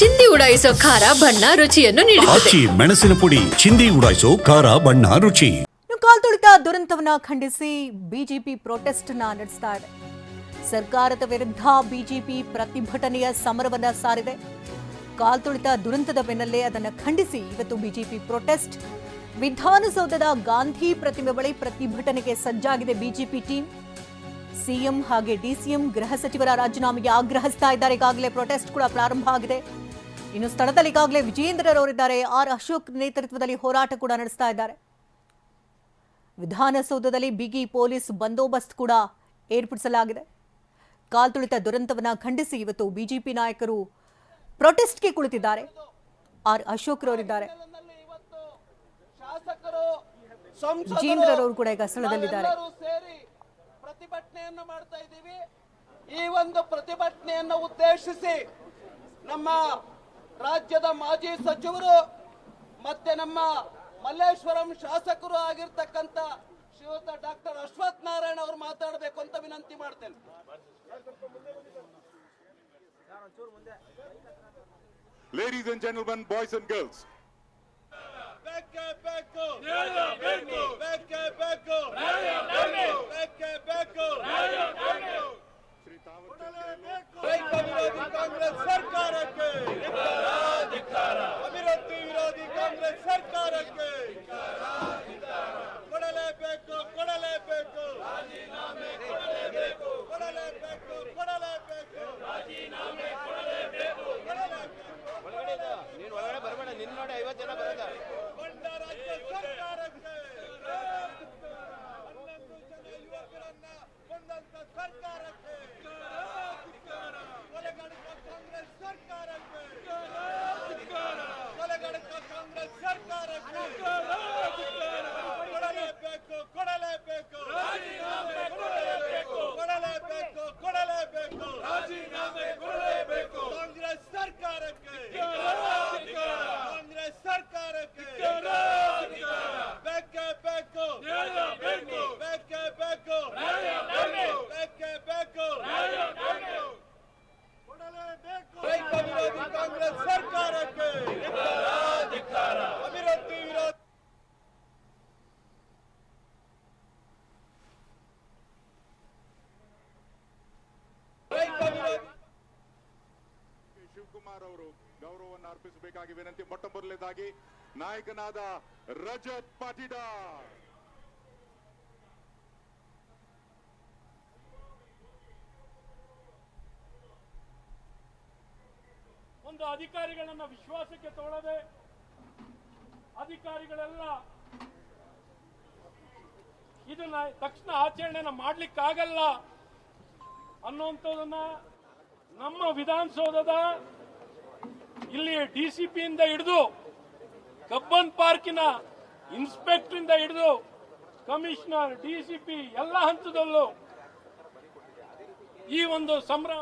ಚಿಂದಿ ಉಡಾಯಿಸೋ ಖಾರ ಬಣ್ಣ ರುಚಿಯನ್ನು ನೀಡುತ್ತದೆ. ಆಚಿ ಮೆಣಸಿನ ಪುಡಿ ಚಿಂದಿ ಉಡಾಯಿಸೋ ಖಾರ ಬಣ್ಣ ರುಚಿ. ಕಾಲ್ ಕಾಲ್ತುಳಿತ ದುರಂತವನ್ನ ಖಂಡಿಸಿ ಬಿಜೆಪಿ ಪ್ರೊಟೆಸ್ಟ್ನ ನಡೆಸ್ತಾ ಇದೆ. ಸರ್ಕಾರದ ವಿರುದ್ಧ ಬಿಜೆಪಿ ಪ್ರತಿಭಟನೆಯ ಸಮರವನ್ನ ಸಾರಿದೆ. ಕಾಲ್ತುಳಿತ ದುರಂತದ ಬೆನ್ನಲ್ಲೇ ಅದನ್ನ ಖಂಡಿಸಿ ಇವತ್ತು ಬಿಜೆಪಿ ಪ್ರೊಟೆಸ್ಟ್. ವಿಧಾನಸೌಧದ ಗಾಂಧಿ ಪ್ರತಿಮೆ ಬಳಿ ಪ್ರತಿಭಟನೆಗೆ ಸಜ್ಜಾಗಿದೆ ಬಿಜೆಪಿ ಟೀಮ್. ಸಿಎಂ ಹಾಗೆ ಡಿಸಿಎಂ ಗೃಹ ಸಚಿವರ ರಾಜೀನಾಮೆಗೆ ಆಗ್ರಹಿಸ್ತಾ ಇದ್ದಾರೆ. ಈಗಾಗಲೇ ಪ್ರೊಟೆಸ್ಟ್ ಕೂಡ ಪ್ರಾರಂಭ ಆಗಿದೆ. ಇನ್ನು ಸ್ಥಳದಲ್ಲಿ ಈಗಾಗಲೇ ವಿಜೇಂದ್ರರವರಿದ್ದಾರೆ ಆರ್ ಅಶೋಕ್ ನೇತೃತ್ವದಲ್ಲಿ ಹೋರಾಟ ಕೂಡ ನಡೆಸ್ತಾ ಇದ್ದಾರೆ. ವಿಧಾನಸೌಧದಲ್ಲಿ ಬಿಗಿ ಪೊಲೀಸ್ ಬಂದೋಬಸ್ತ್ ಕೂಡ ಏರ್ಪಡಿಸಲಾಗಿದೆ. ಕಾಲ್ತುಳಿತ ದುರಂತವನ್ನು ಖಂಡಿಸಿ ಇವತ್ತು ಬಿಜೆಪಿ ನಾಯಕರು ಪ್ರೊಟೆಸ್ಟ್ಗೆ ಕುಳಿತಿದ್ದಾರೆ. ಆರ್ ಅಶೋಕ್ ರವರಿದ್ದಾರೆ. ವಿಜೇಂದ್ರರವರು ಕೂಡ ಈಗ ಸ್ಥಳದಲ್ಲಿದ್ದಾರೆ. ಪ್ರತಿಭಟನೆಯನ್ನು ಮಾಡ್ತಾ ಇದ್ದೀವಿ. ಈ ಒಂದು ಪ್ರತಿಭಟನೆಯನ್ನು ಉದ್ದೇಶಿಸಿ ನಮ್ಮ ರಾಜ್ಯದ ಮಾಜಿ ಸಚಿವರು ಮತ್ತೆ ನಮ್ಮ ಮಲ್ಲೇಶ್ವರಂ ಶಾಸಕರು ಆಗಿರ್ತಕ್ಕಂಥ ಶ್ರೀಯುತ ಡಾಕ್ಟರ್ ಅಶ್ವಥ್ ನಾರಾಯಣ ಅವರು ಮಾತಾಡಬೇಕು ಅಂತ ವಿನಂತಿ ಮಾಡ್ತೇನೆ. Ladies and gentlemen, boys and girls ಬೇಕೇ. ಬೇಕು ಬೇಕು. ಬೇಕೇ ಬೇಕು. ಬೇಕೇ ಬೇಕು. ಐವತ್ತು ಜನ ಬರೋದ ಶಿವಕುಮಾರ್ ಅವರು ಗೌರವವನ್ನು ಅರ್ಪಿಸಬೇಕಾಗಿ ವಿನಂತಿ. ಮೊಟ್ಟ ಮೊದಲನೇದಾಗಿ ನಾಯಕನಾದ ರಜತ್ ಪಾಟೀದಾರ್. ಒಂದು ಅಧಿಕಾರಿಗಳನ್ನ ವಿಶ್ವಾಸಕ್ಕೆ ತೋಳದೆ ಅಧಿಕಾರಿಗಳೆಲ್ಲ ಇದನ್ನ ತಕ್ಷಣ ಆಚರಣೆನ ಮಾಡ್ಲಿಕ್ಕಾಗಲ್ಲ ಅನ್ನುವಂಥದ್ದನ್ನ ನಮ್ಮ ವಿಧಾನಸೌಧದ ಇಲ್ಲಿ ಡಿ ಸಿ ಪಿಯಿಂದ ಹಿಡಿದು ಕಬ್ಬನ್ ಪಾರ್ಕಿನ ಇನ್ಸ್ಪೆಕ್ಟರ್ ಹಿಡಿದು ಕಮಿಷನರ್ ಡಿ ಸಿ ಪಿ ಎಲ್ಲ ಹಂತದಲ್ಲೂ ಈ ಒಂದು ಸಂಭ್ರಮ